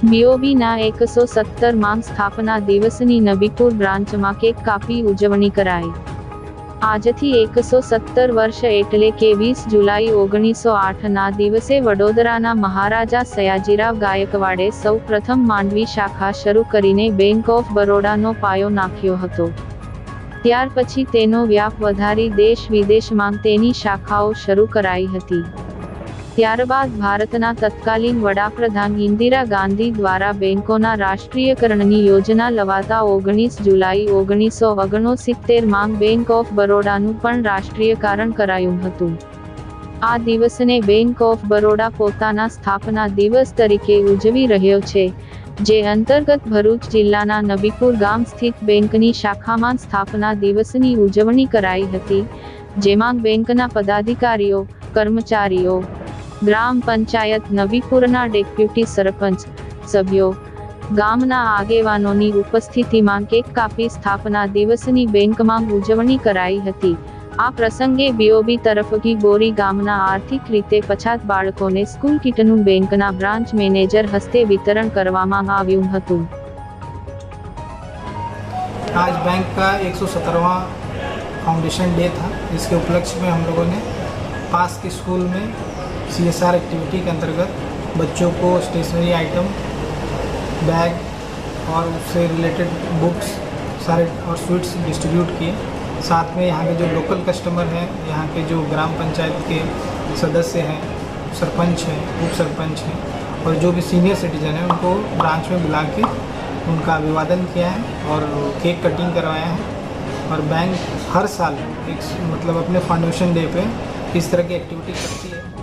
બીઓબીના એકસો સત્તરમાં સ્થાપના દિવસની નબીપુર બ્રાન્ચમાં કેક કાપી ઉજવણી કરાઈ. આજથી એકસો સત્તર વર્ષ એટલે કે વીસ જુલાઈ ઓગણીસો આઠના દિવસે વડોદરાના મહારાજા સયાજીરાવ ગાયકવાડે સૌ પ્રથમ માંડવી શાખા શરૂ કરીને બેંક ઓફ બરોડાનો પાયો નાખ્યો હતો. ત્યાર પછી તેનો વ્યાપ વધારી દેશ વિદેશમાં તેની શાખાઓ શરૂ કરાઈ હતી. ત્યારબાદ ભારતના તત્કાલીન વડાપ્રધાન ઇન્દિરા ગાંધી દ્વારા બેંકોના રાષ્ટ્રીયકરણની યોજના લવાતા ઓગણીસ જુલાઈ ઓગણીસો ઓગણસિત્તેરમાં બેંક ઓફ બરોડાનું પણ રાષ્ટ્રીયકરણ કરાયું હતું. આ દિવસને બેંક ઓફ બરોડા પોતાના સ્થાપના દિવસ તરીકે ઉજવી રહ્યો છે, જે અંતર્ગત ભરૂચ જિલ્લાના નબીપુર ગામ સ્થિત બેંકની શાખામાં સ્થાપના દિવસની ઉજવણી કરાઈ હતી, જેમાં બેંકના પદાધિકારીઓ, કર્મચારીઓ ગ્રામ પંચાયત નબીપુરના ડેપ્યુટી સરપંચ સભ્યો ગામના આગેવાનોની ઉપસ્થિતિમાં કેક કાપી સ્થાપના દિવસની બેંકમાં ઉજવણી કરાઈ હતી આ પ્રસંગે બીઓબી તરફથી બોરી ગામના આર્થિક રીતે પછાત બાળકોને સ્કૂલ કીટનું બેંકના બ્રાન્ચ મેનેજર હસ્તે વિતરણ કરવામાં આવ્યું હતું आज बैंक का एक सौ फाउंडेशन डे था जिसके उपलक्ष्य में हम लोगों ने पास के स्कूल में सीएसआर एक्टिविटी के अंतर्गत बच्चों को स्टेशनरी आइटम बैग और उससे रिलेटेड बुक्स सारे और स्वीट्स डिस्ट्रीब्यूट किए। साथ में यहाँ के जो लोकल कस्टमर हैं, यहाँ के जो ग्राम पंचायत के सदस्य हैं, सरपंच हैं उप सरपंच हैं, और जो भी सीनियर सिटीजन हैं, उनको ब्रांच में बुला के उनका अभिवादन किया है और केक कटिंग करवाया है। और बैंक हर साल एक मतलब अपने फाउंडेशन डे पे इस तरह की एक्टिविटी करती है।